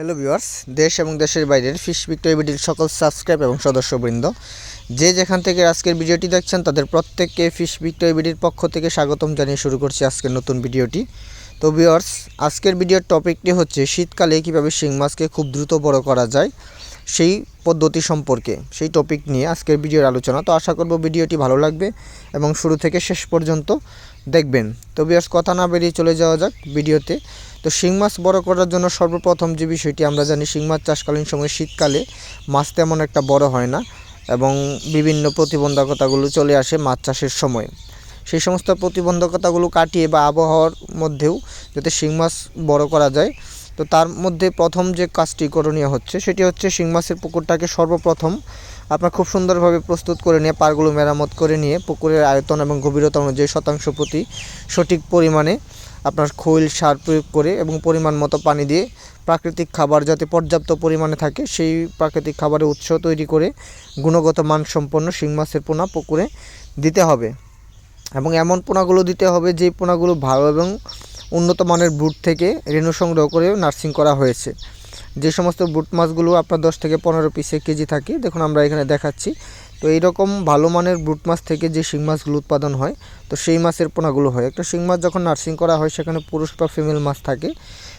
Hello viewers দেশ এবং দেশের বাইরের ফিশ বিক্রয় বিডির সকল সাবস্ক্রাইব এবং সদস্যবৃন্দ। যে যেখান থেকে আজকের ভিডিওটি দেখছেন, তাদের প্রত্যেককে ফিশ বিক্রয় বিডির পক্ষ থেকে স্বাগতম জানিয়ে শুরু করছি আজকের নতুন ভিডিওটি। তো ভিওয়ার্স আজকের ভিডিওর টপিকটি হচ্ছে, শীতকালে কীভাবে শিং মাছকে খুব দ্রুত বড় করা যায়? সেই পদ্ধতি সম্পর্কে, সেই টপিক নিয়ে আজকের ভিডিওর আলোচনা। তো আশা করব ভিডিওটি ভালো লাগবে এবং শুরু থেকে শেষ পর্যন্ত দেখবেন। তো বিয়ার্স কথা না বেরিয়ে চলে যাওয়া যাক ভিডিওতে। তো শিং মাছ বড় করার জন্য সর্বপ্রথম যে বিষয়টি আমরা জানি, শিং মাছ চাষকালীন সময় শীতকালে মাছ তেমন একটা বড় হয় না এবং বিভিন্ন প্রতিবন্ধকতাগুলো চলে আসে মাছ চাষের সময়। সেই সমস্ত প্রতিবন্ধকতাগুলো কাটিয়ে বা আবহাওয়ার মধ্যেও যাতে শিং মাছ বড় করা যায় তো তার মধ্যে প্রথম যে কাজটি করণীয় হচ্ছে, সেটি হচ্ছে শিং মাছের পুকুরটাকে সর্বপ্রথম আপনার খুব সুন্দরভাবে প্রস্তুত করে নিয়ে পারগুলো মেরামত করে নিয়ে, পুকুরের আয়তন এবং গভীরতা অনুযায়ী শতাংশ প্রতি সঠিক পরিমাণে আপনার খৈল সার প্রয়োগ করে এবং পরিমাণ মতো পানি দিয়ে প্রাকৃতিক খাবার যাতে পর্যাপ্ত পরিমাণে থাকে, সেই প্রাকৃতিক খাবারের উৎস তৈরি করে গুণগত মানসম্পন্ন শিং মাছের পোনা পুকুরে দিতে হবে। এবং এমন পোনাগুলো দিতে হবে যে পোনাগুলো ভালো এবং উন্নত মানের ব্রুট থেকে রেণু সংগ্রহ করে নার্সিং করা হয়েছে। যে সমস্ত ব্রুট মাছগুলো আপনার দশ থেকে পনেরো পিসে কেজি থাকে, দেখুন আমরা এখানে দেখাচ্ছি। তো এইরকম ভালো মানের ব্রুট মাছ থেকে যে শিং মাছগুলো উৎপাদন হয়, তো সেই মাছের পোনাগুলো হয়। একটা শিং মাছ যখন নার্সিং করা হয়, সেখানে পুরুষ বা ফিমেল মাছ থাকে।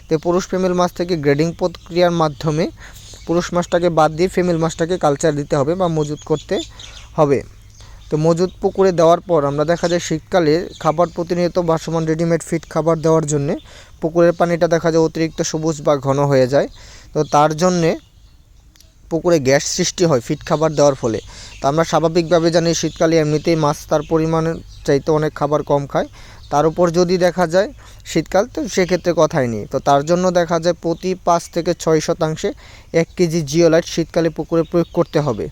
তো পুরুষ ফিমেল মাছ থেকে গ্রেডিং প্রক্রিয়ার মাধ্যমে পুরুষ মাছটাকে বাদ দিয়ে ফিমেল মাছটাকে কালচার দিতে হবে বা মজুত করতে হবে। তো মজুদ পুকুরে দেওয়ার পর আমরা দেখা যায় শীতকালে খাবার প্রতিনিয়ত ভাসমান রেডিমেড ফিট খাবার দেওয়ার জন্যে পুকুরের পানিটা দেখা যায় অতিরিক্ত সবুজ বা ঘন হয়ে যায়। তো তার জন্যে পুকুরে গ্যাস সৃষ্টি হয় ফিট খাবার দেওয়ার ফলে। তো আমরা স্বাভাবিকভাবে জানি শীতকালে এমনিতেই মাছ তার পরিমাণের চাইতে অনেক খাবার কম খায়। তার উপর যদি দেখা যায় শীতকাল, তো সেক্ষেত্রে কথাই নেই। তো তার জন্য দেখা যায় প্রতি পাঁচ থেকে ছয় শতাংশে এক কেজি জিওলাইট শীতকালে পুকুরে প্রয়োগ করতে হবে।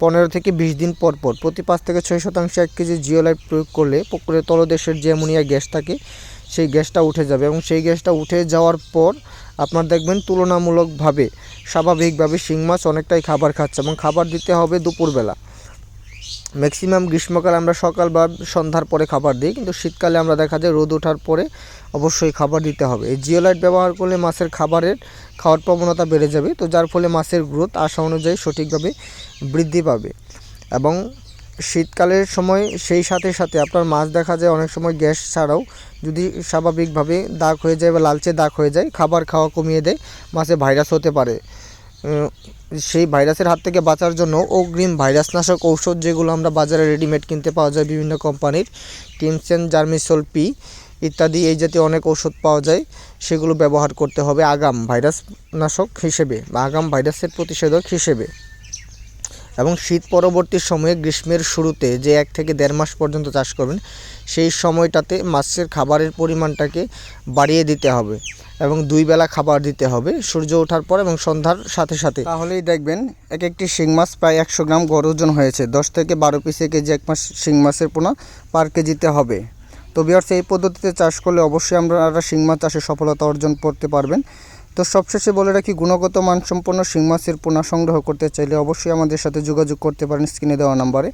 পনেরো থেকে বিশ দিন পর পর, প্রতি পাঁচ থেকে ছয় শতাংশ এক কেজি জিওলাইট প্রয়োগ করলে পুকুরের তলদেশের যে অ্যামোনিয়া গ্যাস থাকে, সেই গ্যাসটা উঠে যাবে এবং সেই গ্যাসটা উঠে যাওয়ার পর আপনার দেখবেন তুলনামূলকভাবে স্বাভাবিকভাবে শিং মাছ অনেকটাই খাবার খাচ্ছে এবং খাবার দিতে হবে দুপুরবেলা। ম্যাক্সিমাম গ্রীষ্মকালে আমরা সকাল বা সন্ধ্যার পরে খাবার দিই, কিন্তু শীতকালে আমরা দেখা যায় রোদ ওঠার পরে অবশ্যই খাবার দিতে হবে। এই জিওলাইট ব্যবহার করলে মাছের খাবারের খাওয়ার প্রবণতা বেড়ে যাবে, তো যার ফলে মাছের গ্রোথ আশা অনুযায়ী সঠিকভাবে বৃদ্ধি পাবে। এবং শীতকালের সময় সেই সাথে সাথে আপনার মাছ দেখা যায় অনেক সময় গ্যাস ছাড়াও যদি স্বাভাবিকভাবে দাগ হয়ে যায় বা লালচে দাগ হয়ে যায়, খাবার খাওয়া কমিয়ে দেয়, মাছে ভাইরাস হতে পারে। সেই ভাইরাসের হাত থেকে বাঁচার জন্য অগ্রিম ভাইরাসনাশক ঔষধ যেগুলো আমরা বাজারে রেডিমেড কিনতে পাওয়া যায় বিভিন্ন কোম্পানির কিমসেন জার্মিসল পি ইত্যাদি এই জাতীয় অনেক ঔষধ পাওয়া যায়, সেগুলো ব্যবহার করতে হবে আগাম ভাইরাসনাশক হিসেবে বা আগাম ভাইরাসের প্রতিষেধক হিসেবে। এবং শীত পরবর্তী সময়ে গ্রীষ্মের শুরুতে যে এক থেকে দেড় মাস পর্যন্ত চাষ করবেন, সেই সময়টাতে মাছের খাবারের পরিমাণটাকে বাড়িয়ে দিতে হবে এবং দুই বেলা খাবার দিতে হবে সূর্য ওঠার পর এবং সন্ধ্যার সাথে সাথে। তাহলেই দেখবেন এক একটি শিং মাছ প্রায় একশো গ্রাম গড় ওজন হয়েছে, দশ থেকে বারো পিসে কেজি এক মাস শিং মাছের পোনা পার কেজিতে হবে। তো বিয়ার্স এই পদ্ধতিতে চাষ করলে অবশ্যই আমরা শিং মাছ চাষে সফলতা অর্জন করতে পারবেন। তো সবশেষে বলে রাখি, গুণগত মানসম্পন্ন শিং মাছের পোনা সংগ্রহ করতে চাইলে অবশ্যই আমাদের সাথে যোগাযোগ করতে পারেন স্ক্রিনে দেওয়া নাম্বারে।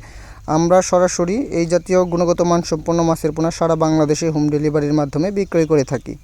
আমরা সরাসরি এই জাতীয় গুণগত মানসম্পন্ন মাছের পোনা সারা বাংলাদেশে হোম ডেলিভারির মাধ্যমে বিক্রয় করে থাকি।